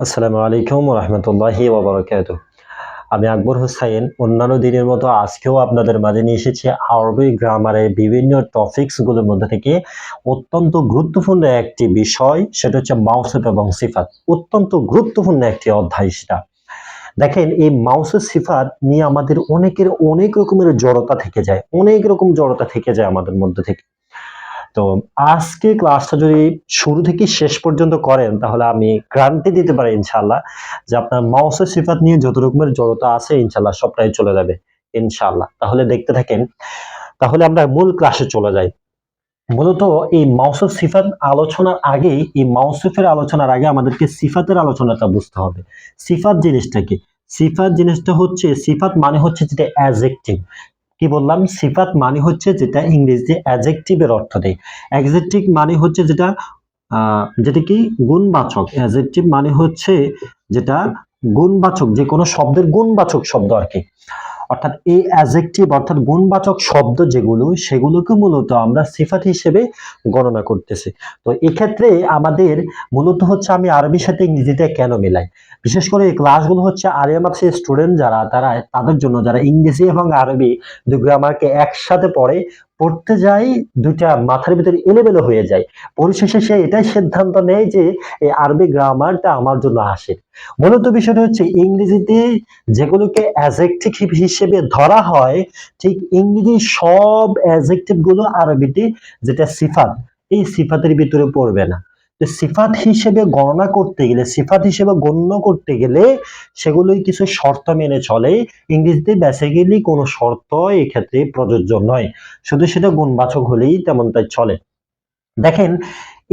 আসসালামু আলাইকুম রহমতুল্লাহি ওবরাকাত আমি আকবর হুসাইন, অন্যান্য দিনের মতো আজকেও আপনাদের মাঝে নিয়ে এসেছি আরবি গ্রামারের বিভিন্ন টপিকসগুলোর মধ্যে থেকে অত্যন্ত গুরুত্বপূর্ণ একটি বিষয়, সেটা হচ্ছে মাউসেফ এবং সিফাত। অত্যন্ত গুরুত্বপূর্ণ একটি অধ্যায় সেটা। দেখেন, এই মাউসের সিফাত নিয়ে আমাদের অনেকের অনেক রকমের জড়তা থেকে যায়, অনেক রকম জড়তা থেকে যায় আমাদের মধ্যে থেকে। তো আজকে ক্লাসটা যদি শুরু থেকে শেষ পর্যন্ত করেন, তাহলে আমি গ্রান্টি দিতে পারি ইনশাল্লাহ যে আপনার মাউসের সিফাত নিয়ে যত রকমের জড়তা আছে ইনশাল্লাহ সবটাই চলে যাবে ইনশাল্লাহ তাহলে দেখতে থাকেন, তাহলে আমরা মূল ক্লাসে চলে যাই। মূলত এই মাউসের সিফাত আলোচনার আগে এই মাউসেফের আলোচনার আগে আমাদেরকে সিফাতের আলোচনাটা বুঝতে হবে। সিফাত জিনিসটা কি? সিফাত জিনিসটা হচ্ছে, সিফাত মানে হচ্ছে যেটা অ্যাজেক্টিভ কি বললাম? সিফাত মানে হচ্ছে যেটা ইংরেজিতে অ্যাজেকটিভের অর্থ দেয়। অ্যাজেকটিভ মানে হচ্ছে যেটা যেটা কি? গুণবাচক। অ্যাজেকটিভ মানে হচ্ছে যেটা, গুণবাচক, যে কোনো শব্দের গুণবাচক শব্দ আর কি। অর্থাৎ এই অ্যাজেক্টিভ অর্থাৎ গুণবাচক শব্দ যেগুলো, সেগুলোকে মূলত আমরা সিফাত হিসেবে গণনা করতেছি। তো এক্ষেত্রে আমাদের মূলত হচ্ছে আমি আরবির সাথে ইংরেজিটা কেন মিলাই? বিশেষ করে এই ক্লাসগুলো হচ্ছে আরিয়ামাক্সের স্টুডেন্ট যারা, তারা, তাদের জন্য যারা ইংরেজি এবং আরবি দু গ্রামারকে একসাথে পড়ে, পড়তে যাই, দুইটা মাথার ভিতরে এলোমেলো হয়ে যায়। পরিশেষে সে এটাই সিদ্ধান্ত নেয় যে এই আরবি গ্রামারটা আমার জন্য আসে। মূলত বিষয়টা হচ্ছে ইংরেজিতে যেগুলোকে অ্যাজেক্টিভ হিসেবে ধরা হয়, ঠিক ইংরেজি সব অ্যাজেক্টিভগুলো আরবিতে যেটা সিফাত, এই সিফাতের ভিতরে পড়বে না। সিফাত হিসেবে গণনা করতে গেলে, সিফাত হিসেবে গণ্য করতে গেলে সেগুলোই কিছু শর্ত মেনে চলে। ইংরেজিতে বেসিক্যালি কোনো শর্ত এক্ষেত্রে প্রযোজ্য নয়। শুধু সেটা গুণবাচক হলেই তেমনটাই চলে। দেখেন,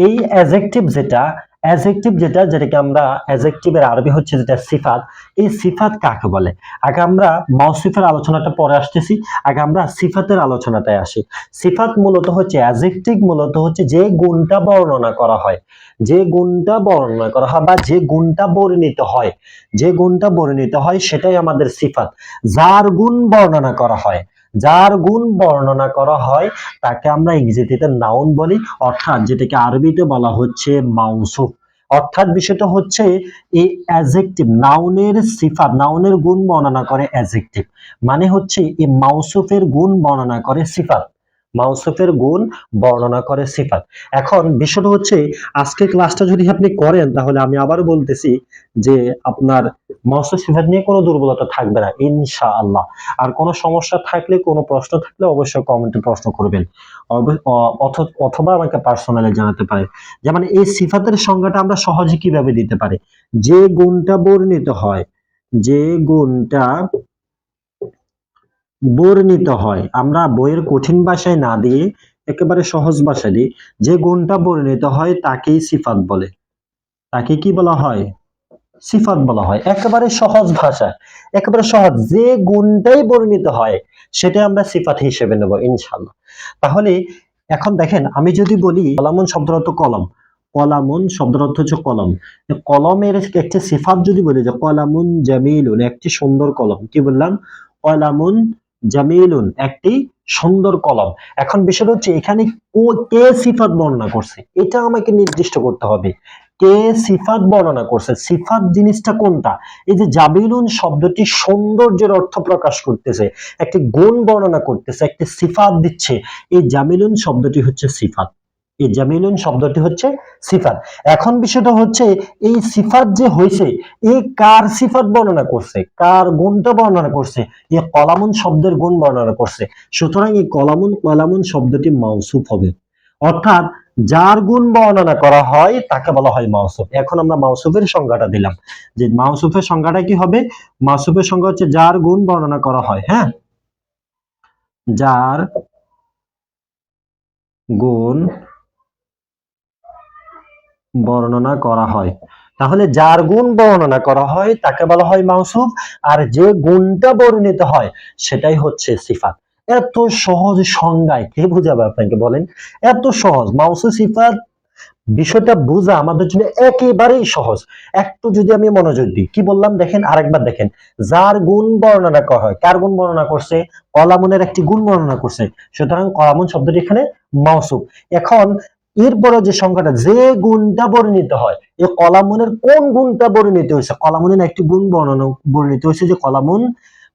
এই অ্যাজেক্টিভ যেটা অ্যাজেক্টিভ যেটা, যেটাকে আমরা অ্যাজেক্টিভের আরবি হচ্ছে যেটা সিফাত, এই সিফাত কাকে বলে? আগে আমরা মৌসিফের আলোচনাটা পরে আসতেছি, আগে আমরা সিফাতের আলোচনাটায় আসি। সিফাত মূলত হচ্ছে অ্যাজেক্টিভ মূলত হচ্ছে যে গুণটা বর্ণনা করা হয়। যে গুণটা বর্ণনা করা হয় বা যে গুণটা বর্ণিত হয়, যে গুণটা বর্ণিত হয় সেটাই আমাদের সিফাত। যার গুণ বর্ণনা করা হয়, যার গুণ বর্ণনা করা হয়, তাকে আমরা ইংরেজিতে নাউন বলি, অর্থাৎ যেটাকে আরবিতে বলা হচ্ছে মাউসুফ অর্থাৎ বিষয়টা হচ্ছে এই অ্যাজেক্টিভ নাউনের সিফা নাউনের গুণ বর্ণনা করে অ্যাজেক্টিভ মানে হচ্ছে এই মাউসুফের গুণ বর্ণনা করে সিফাত মাউসুফের গুণ বর্ণনা করে সিফাত। এখন বিষয়টা হচ্ছে আজকের ক্লাসটা যদি আপনি করেন, তাহলে আমি আবার বলতেছি যে আপনার মাউসুফ সিফাত নিয়ে কোনো দুর্বলতা থাকবে না, ইনশাআল্লাহ। আর কোনো সমস্যা থাকলে, কোনো প্রশ্ন থাকলে অবশ্যই কমেন্টে প্রশ্ন করবেন। অথবা আমাকে পার্সোনালি জানাতে পারে। যেমন এই সিফাতের সংজ্ঞাটা আমরা সহজে কীভাবে দিতে পারি? যে গুণটা বর্ণিত হয়, যে গুণটা বর্ণিত হয়। আমরা বইয়ের কঠিন ভাষায় না দিয়ে একেবারে সহজ ভাষায় দিই। যে গুণটা বর্ণিত হয় তাকেই সিফাত বলে। তাকে কি বলা হয়? সিফাত বলা হয়। একেবারে সহজ ভাষা একেবারে সহজ। যে গুণটাই বর্ণিত হয়, সেটা আমরা সিফাত হিসেবে নেব ইনশাল্লাহ তাহলে এখন দেখেন, আমি যদি বলি কলামুন শব্দের অর্থ কলম। কলামুন শব্দের অর্থ হচ্ছে কলম। কলমের একটি সিফাত যদি বলি যে কলামুন জামিলুন, একটি সুন্দর কলম। কি বললাম? কলামুন জামিলুন, একটি সুন্দর কলম। এখন বিষয়টা হচ্ছে, এখানে ও, কে সিফাত বর্ণনা করছে? এটা আমাকে নির্দিষ্ট করতে হবে। কে সিফাত বর্ণনা করছে? সিফাত জিনিসটা কোনটা? এই যে জাবিলুন শব্দটি সৌন্দর্যের অর্থ প্রকাশ করতেছে, একটি গুণ বর্ণনা করতেছে, একটি সিফাত দিচ্ছে। এই জামিলুন শব্দটি হচ্ছে সিফাত। এই জামিলুন শব্দটি হচ্ছে সিফাত। এখন বিষয়টা হচ্ছে, এই সিফাত যে হয়েছে এই কার সিফাত বর্ণনা করছে? কার গুণটা বর্ণনা করছে? এই কলামুন শব্দের গুণ বর্ণনা করছে। সুতরাং এই কলামুন কলামুন শব্দটি মাউসুফ হবে। অর্থাৎ যার গুণ বর্ণনা করা হয়, তাকে বলা হয় মাউসুফ। এখন আমরা মাউসুফের সংজ্ঞাটা দিলাম। যে মাউসুফের সংজ্ঞাটা কি হবে? মাউসুফের সংজ্ঞা হচ্ছে যার গুণ বর্ণনা করা হয় হ্যাঁ? যার গুণ বর্ণনা করা হয়। তাহলে যার গুণ বর্ণনা করা হয়, তাকে বলা হয় মাউসুফ, আর যে গুণটা বর্ণিত হয়, সেটাই হচ্ছে সিফাত। এত সহজ সংজ্ঞায় কে বুঝাবে আপনাকে বলেন? এত সহজ। মাউসুফ সিফাত বিষয়টা বোঝা আমাদের জন্য একেবারেই সহজ। একটু যদি আমি মনোযোগ দিই, কি বললাম? দেখেন, আরেকবার দেখেন। যার গুণ বর্ণনা করা হয়, কার গুণ বর্ণনা করছে? কলামুনের একটি গুণ বর্ণনা করছে। সুতরাং কলামুন শব্দটি এখানে মাউসুফ। এখন এরপরে যে সংখ্যাটা, যে গুণটা বর্ণিত হয়, এই কলামনের কোন গুণটা বর্ণিত হয়েছে? কলামনের একটি গুণ বর্ণনা, বর্ণিত হয়েছে যে কলামন,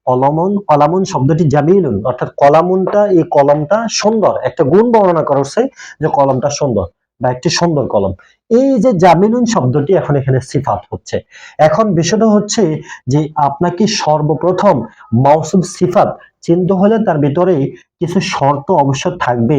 কলমন, কলামন শব্দটি জামিলুন, অর্থাৎ কলামনটা, এই কলমটা সুন্দর, একটা গুণ বর্ণনা করা হচ্ছে যে কলমটা সুন্দর। বা একটি সুন্দর কলম। এই যে জামিলুন শব্দটি এখন এখানে সিফাত হচ্ছে। এখন বিষয়টা হচ্ছে যে আপনাকে সর্বপ্রথম মৌসুম সিফাত চিনতে হলে তার ভিতরে কিছু শর্ত অবশ্য থাকবে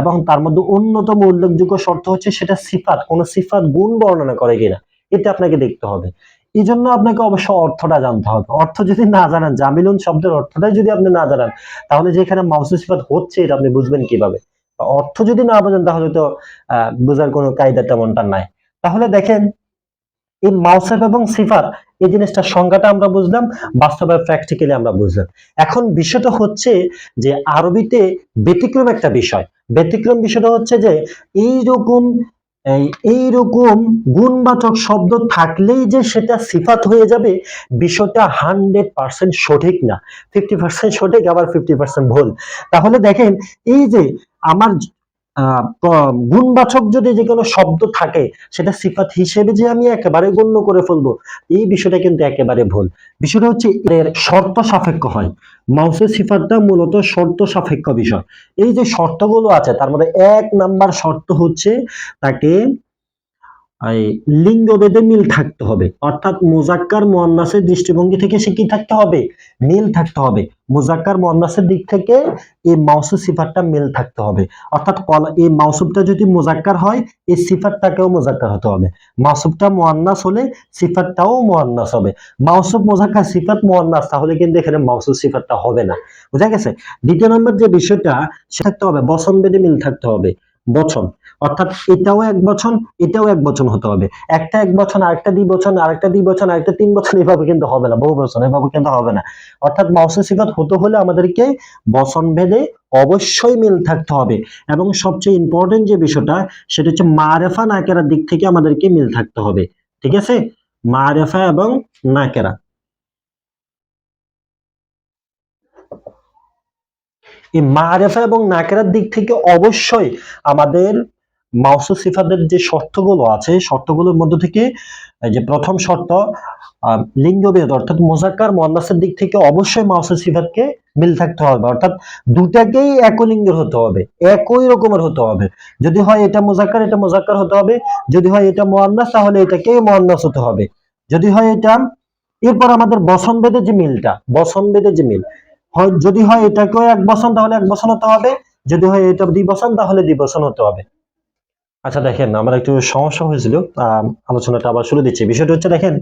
এবং তার মধ্যে অন্যতম উল্লেখযোগ্য শর্ত হচ্ছে সেটা সিফাত। কোন সিফাত গুণ বর্ণনা করে কিনা, এটা আপনাকে দেখতে হবে। এই জন্য আপনাকে অবশ্য অর্থটা জানতে হবে। অর্থ যদি না জানান জামিলুন শব্দের অর্থটাই যদি আপনি না জানান, তাহলে যেখানে মাউসুল সিফাত হচ্ছে, এটা আপনি বুঝবেন কীভাবে? অর্থ যদি না বোঝেন, তাহলে তো বোঝার কোনো কায়দা তেমনটা নাই। তাহলে দেখেন, এই মাউসাফ এবং সিফাত, এই জিনিসটার সংজ্ঞাটা আমরা বুঝলাম, বাস্তবে প্র্যাকটিক্যালি আমরা বুঝলাম। এখন বিষয়টা হচ্ছে যে আরবিতে ব্যতিক্রম একটা বিষয়। ব্যতিক্রম বিষয়টা হচ্ছে যে এইরকম, এই, এইরকম গুণবাচক শব্দ থাকলেই যে সেটা সিফাত হয়ে যাবে, বিষয়টা হান্ড্রেড পার্সেন্ট সঠিক না। ফিফটি পার্সেন্ট সঠিক, আবার ফিফটি পার্সেন্ট ভুল। তাহলে দেখেন, এই যে আমার গুণবাচক যদি যে কোনো শব্দ থাকে, সেটা সিফাত হিসেবে যে আমি একেবারে গণ্য করে ফেলব, এই বিষয়টা কিন্তু একেবারে ভুল। বিষয়টা হচ্ছে এর শর্ত সাপেক্ষ হয়। মাউসের সিফাতটা মূলত শর্ত সাপেক্ষ বিষয়। এই যে শর্তগুলো আছে, তার মধ্যে এক নাম্বার শর্ত হচ্ছে তাকে লিঙ্গভেদে মিল থাকতে হবে। অর্থাৎ মুজাক্কার মুয়ান্নাসের দৃষ্টিভঙ্গি থেকে সে কি থাকতে হবে? মিল থাকতে হবে। মুজাক্কার মুয়ান্নাসের দিক থেকে এই মাউসুফ সিফাতটা মিল থাকতে হবে। অর্থাৎ এই মাউসুফটা যদি মুজাক্কার হয়, এই সিফাতটাকেও মুজাক্কার হতে হবে। মাউসুফটা মুয়ান্নাস হলে সিফাতটাও মুয়ান্নাস হবে। মাউসুফ মুজাক্কার সিফাত মুয়ান্নাস, তাহলে কিন্তু এখানে মাউসুফ সিফাতটা হবে না। বুঝা গেছে? দ্বিতীয় নম্বর যে বিষয়টা, সেটা থাকতে হবে। বচন বেদে মিল থাকতে হবে। বচন। অর্থাৎ এটাও এক বচন, এটাও এক বচন হতে হবে। একটা এক বচন, আরেকটা দ্বি বচন, আরেকটা দ্বি বচন, আরেকটা তিন বচন, এভাবে কিন্তু হবে না, বহু বচন, এভাবে কিন্তু হবে না। অর্থাৎ মাউসের সিফাত হতে হলে আমাদেরকে বচন ভেদে অবশ্যই মিল থাকতে হবে। এবং সবচেয়ে ইম্পর্টেন্ট যে বিষয়টা, সেটা হচ্ছে মারেফা নাকেরার দিক থেকে আমাদেরকে মিল থাকতে হবে। ঠিক আছে? মারেফা এবং নাকেরা। এই মারেফা এবং নাকেরার দিক থেকে অবশ্যই আমাদের মাউসুফ সিফাতের যে শর্তগুলো আছে শর্তগুলোর মধ্যে থেকে যে প্রথম শর্ত লিঙ্গভেদ অর্থাৎ মোজাক্কার মোয়ান্নাসের দিক থেকে অবশ্যই মাউসুফ সিফাতকে মিল থাকতে হবে। অর্থাৎ দুটাকেই একলিঙ্গের হতে হবে, একই রকমের হতে হবে। যদি হয় এটা মোজাক্কার এটা মোজাক্কার হতে হবে। যদি হয় এটা মোয়ান্নাস, তাহলে এটাকেই মোয়ান্নাস হতে হবে। যদি হয় এটা, এরপর আমাদের বসন বেদের যে মিলটা বসন বেদের যে মিল যদি হয় এটাকেও এক বছর তাহলে এক বছর হতে হবে। যদি হয় এটা দুই বছর তাহলে দুই বছর হতে হবে। আচ্ছা দেখেন আমার একটু সমস্যা হয়েছিল আহ, আলোচনাটা আবার শুরু দিচ্ছি। বিষয়টা হচ্ছে দেখেন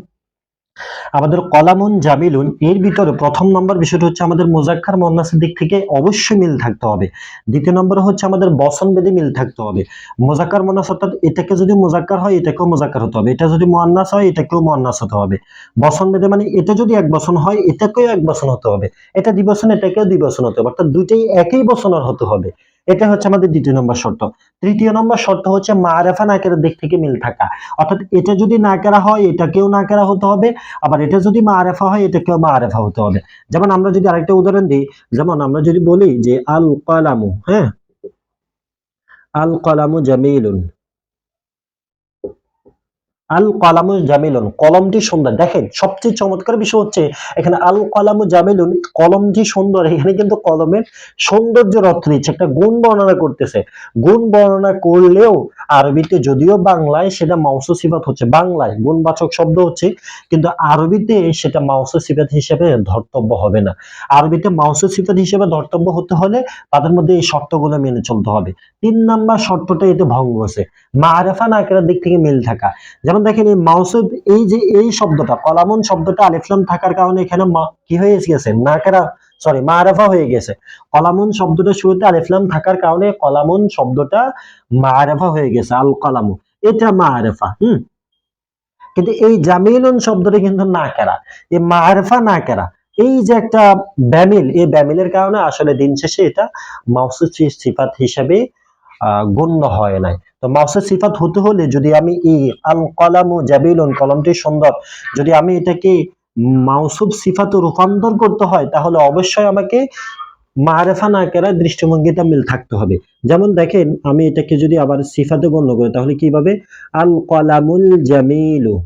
আমাদের কলামুন জামিলুন, এর ভিতরে প্রথম নম্বর বিষয়টা হচ্ছে আমাদের মোজাক্কার মোয়ান্নাসের দিক থেকে অবশ্যই মিল থাকতে হবে। দ্বিতীয় নম্বর হচ্ছে আমাদের বসন বেদে মিল থাকতে হবে। মোজাক্কার মোয়ান্নাস অর্থাৎ এটাকে যদি মোজাক্কার হয়, এটাকেও মোজাক্কার হতে হবে। এটা যদি মোয়ান্নাস হয়, এটাকেও মোয়ান্নাস হতে হবে। বসন বেদে মানে এটা যদি এক বসন হয়, এটাকেও এক বসন হতে হবে। এটা দ্বিবসন এটাকেও দ্বিবসন হতে হবে। অর্থাৎ দুইটাই একই বসনের হতে হবে। এটা হচ্ছে আমাদের দ্বিতীয় নম্বর শর্ত। তৃতীয় নম্বর শর্ত হচ্ছে মারেফা নাকের দিক থেকে মিল থাকা। অর্থাৎ এটা যদি না নাকেরা হয়, এটাকেও না নাকেরা হতে হবে। আবার এটা যদি মারেফা হয়, এটাকেও মারেফা হতে হবে। যেমন আমরা যদি আরেকটা উদাহরণ দিই, যেমন আমরা যদি বলি যে আল কালামু হ্যাঁ? আল কালামু জামিলুন। আল কলামু জামিলুন, কলমটি সুন্দর। দেখেন, সবচেয়ে চমৎকার বিষয় হচ্ছে, এখানে আল কলামু জামিলুন, কলমটি সুন্দর। এখানে কিন্তু কলমের সৌন্দর্য অর্থ নিচ্ছে একটা গুণ বর্ণনা করতেছে। গুণ বর্ণনা করলেও আরবিতে যদিও বাংলায় সেটা মাউসু সিফাত হচ্ছে, বাংলায় গুণবাচক শব্দ হচ্ছে, কিন্তু আরবিতে সেটা মাউসু সিফাত হিসেবে ধর্তব্য হবে না। আরবিতে মাউসু সিফাত হিসেবে ধর্তব্য হতে হলে তাদের মধ্যে এই শর্তগুলো মেনে চলতে হবে। তিন নাম্বার শর্তটা এতে ভঙ্গ আছে মারেফা নাকেরার দিক থেকে মিল থাকা। যেমন দেখেন, এই মাউসুদ এই যে, এই শব্দটা, কলামন শব্দটা আলিফলাম থাকার কারণে এখানে কি হয়ে গেছে? নাকেরা সরি মারেফা হয়ে গেছে। কলামুন শব্দটা শুরুতে আলিফলাম থাকার কারণে কলামুন শব্দটা মারেফা হয়ে গেছে, আল কলামু। এটা মারেফা হুম? কিন্তু এই জামিলুন শব্দটা কিন্তু নাকেরা এই মারেফা নাকেরা এই যে একটা ব্যামিল, এই ব্যামিলের কারণে আসলে দিন শেষে এটা মাউসুদ সিফাত হিসাবে গণ্য হয় নাই। তো মাউসের সিফাত হতে হলে যদি আমি এই আল কলামু জাবিলুন কলমটি সুন্দর, যদি আমি এটাকে মাউসুব সিফাতে রূপান্তর করতে হয়, তাহলে অবশ্যই আমাকে মারেফা না কেরা দৃষ্টিভঙ্গিটা মিল থাকতে হবে। যেমন দেখেন, আমি এটাকে যদি আবার সিফাতে গণ্য করি, তাহলে কীভাবে? আল কলামুল জামিলু।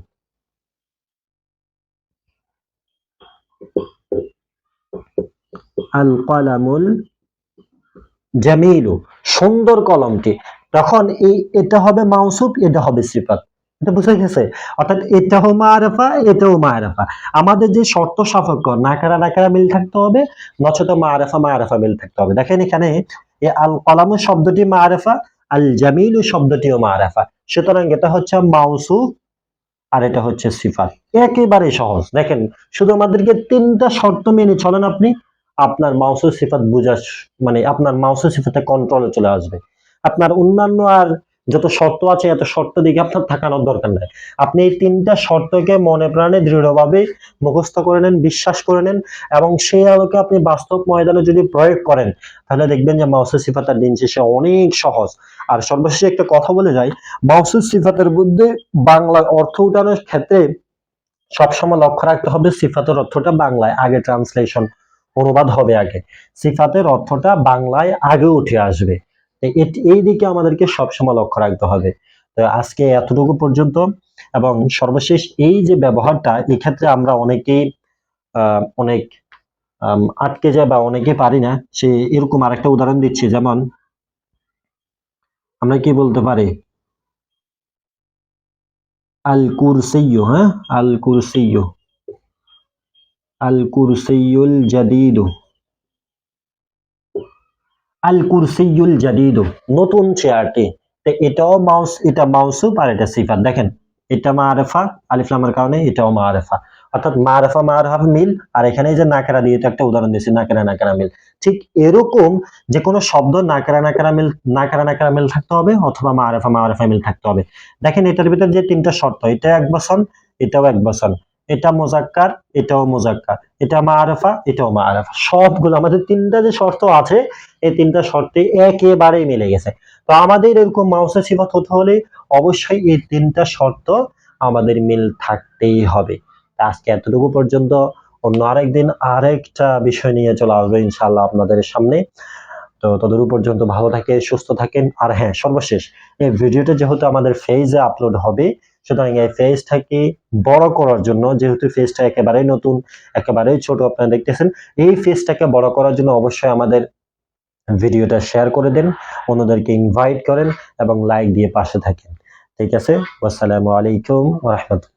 আল কলামুল জামিলু, সুন্দর কলমটি। তখন এই, এটা হবে মাউসুফ, এটা হবে সিফাত। এটা বুঝে গেছে? অর্থাৎ এটাও মারেফা এটাও মারেফা আমাদের যে শর্ত সাপেক্ষ, নাকারা নাকারা মিল থাকতে হবে, নচেত মারেফা মারেফা মিল থাকতে হবে। দেখেন এখানে আল কলামু শব্দটি মারেফা আল জামিলু শব্দটিও মারেফা সুতরাং এটা হচ্ছে মাউসুফ আর এটা হচ্ছে সিফাত। একেবারে সহজ। দেখেন, শুধু আমাদেরকে তিনটা শর্ত মেনে চলেন আপনি, আপনার মাউসুফ সিফাত বুঝা মানে আপনার মাউসুফ সিফাতে কন্ট্রোলে চলে আসবে। আপনার অন্যান্য আর যত শর্ত আছে, এত শর্ত দিকে আপনার থাকানোর দরকার নাই। আপনি এই তিনটা শর্তকে মনে প্রাণে দৃঢ়ভাবে মুখস্থ করে নেন, বিশ্বাস করে নেন এবং সেই আলোকে আপনি বাস্তব ময়দানে যদি প্রয়োগ করেন, তাহলে দেখবেন যে মাউসুফ সিফাতের দিন শেষে অনেক সহজ। আর সর্বশেষে একটা কথা বলে যাই মাউসুফ সিফাতের মধ্যে বাংলা অর্থ উঠানোর ক্ষেত্রে সবসময় লক্ষ্য রাখতে হবে সিফাতের অর্থটা বাংলায়, আগে ট্রান্সলেশন অনুবাদ হবে আগে। সিফাতের অর্থটা বাংলায় আগে উঠে আসবে। এই দিকে আমাদেরকে সবসময় লক্ষ্য রাখতে হবে। তো আজকে এতটুকু পর্যন্ত এবং সর্বশেষ এই যে ব্যবহারটা, এক্ষেত্রে আমরা অনেকেই অনেক আটকে যায় বা অনেকে পারি না। সে এরকম আরেকটা উদাহরণ দিচ্ছি, যেমন আমরা কি বলতে পারি? আল কুরসিয়্যু হ্যাঁ? আল কুরসিয়্যু আল কুরসিয়ুল জাদিদু আল কুরসিউল জাদিদু, নতুন চেয়ারটি। এটাও মাউস, এটা মাউসুফ আর এটা সিফাত। দেখেন, এটা মারেফা আলিফ লামের কারণে এটাও মারেফা অর্থাৎ মারেফা মারেফা মিল, আর এখানে যে নাকেরা দিয়ে একটা উদাহরণ দিয়েছি, নাকেরা নাকেরা মিল। ঠিক এরকম যে কোনো শব্দ নাকেরা নাকেরা মিল, নাকেরা নাকেরা মিল থাকতে হবে অথবা মারেফা মারেফা মিল থাকতে হবে। দেখেন, এটার ভিতর যে তিনটা শর্ত এটা এক বসন এটাও এক বসন এটা মোজাক্কার, এটাও মোজাক্কার। এটা মা আরফা এটাও মারেফা সবগুলো, আমাদের তিনটা যে শর্ত আছে, এই তিনটা শর্তে একেবারেই মিলে গেছে। তো আমাদের এরকম মাউসে সিফাত হতে হলে অবশ্যই এই তিনটা শর্ত আমাদের মিল থাকতেই হবে। আজকে এতটুকু পর্যন্ত। অন্য আরেকদিন আরেকটা বিষয় নিয়ে চলে আসবে ইনশাআল্লাহ আপনাদের সামনে। তো ততদূর পর্যন্ত ভালো থাকেন, সুস্থ থাকেন। আর হ্যাঁ সর্বশেষ, এই ভিডিওটা যেহেতু আমাদের ফেজে আপলোড হবে সুতরাং এই ফেজটাকে বড় করার জন্য, যেহেতু ফেজটা একেবারেই নতুন, একেবারেই ছোট, আপনারা দেখতেছেন, এই ফেজটাকে বড় করার জন্য অবশ্যই আমাদের ভিডিওটা শেয়ার করে দেন, অন্যদেরকে ইনভাইট করেন এবং লাইক দিয়ে পাশে থাকেন। ঠিক আছে? আসসালামু আলাইকুম রহমতুল্লাহ।